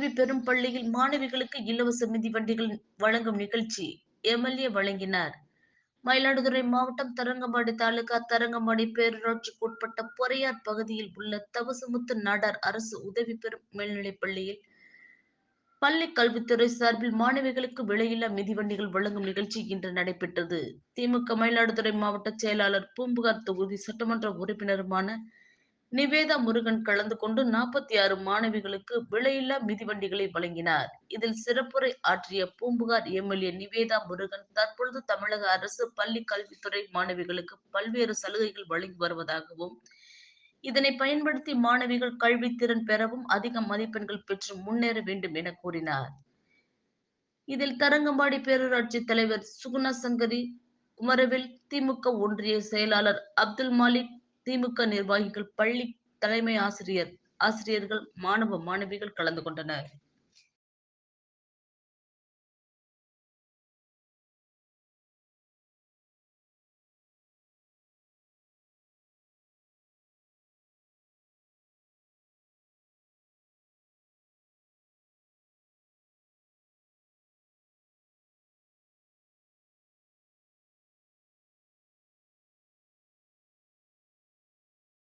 உதவி பெறும் பள்ளியில் மாணவிகளுக்கு இலவச மிதிவண்டிகள் வழங்கும் நிகழ்ச்சி எம்எல்ஏ வழங்கினார். மயிலாடுதுறை மாவட்டம் தரங்கம்பாடி தாலுகா தரங்கம்பாடி பேரூராட்சிக்கு உட்பட்ட பொறையார் பகுதியில் உள்ள தவசமுத்து நாடார் அரசு உதவி பெறும் மேல்நிலைப் பள்ளியில் பள்ளி கல்வித்துறை சார்பில் மாணவிகளுக்கு விலையில்லா மிதிவண்டிகள் வழங்கும் நிகழ்ச்சி இன்று நடைபெற்றது. திமுக மயிலாடுதுறை மாவட்ட செயலாளர் பூம்புகார் தொகுதி சட்டமன்ற உறுப்பினருமான நிவேதா முருகன் கலந்து கொண்டு நாற்பத்தி ஆறு மாணவிகளுக்கு விலையில்லா மிதிவண்டிகளை வழங்கினார். இதில் சிறப்புரை ஆற்றிய பூம்புகார் எம்எல்ஏ நிவேதா முருகன் தற்பொழுது தமிழக அரசு பள்ளி கல்வித்துறை மாணவிகளுக்கு பல்வேறு சலுகைகள் வழங்கி வருவதாகவும் இதனை பயன்படுத்தி மாணவிகள் கல்வித்திறன் பெறவும் அதிக மதிப்பெண்கள் பெற்று முன்னேற வேண்டும் என கூறினார். இதில் தரங்கம்பாடி பேரூராட்சி தலைவர் சுகுணா சங்கரி குமரவில் திமுக ஒன்றிய செயலாளர் அப்துல் மாலிக் திமுக நிர்வாகிகள் பள்ளி தலைமை ஆசிரியர் ஆசிரியர்கள் மாணவ மாணவிகள் கலந்து கொண்டனர்.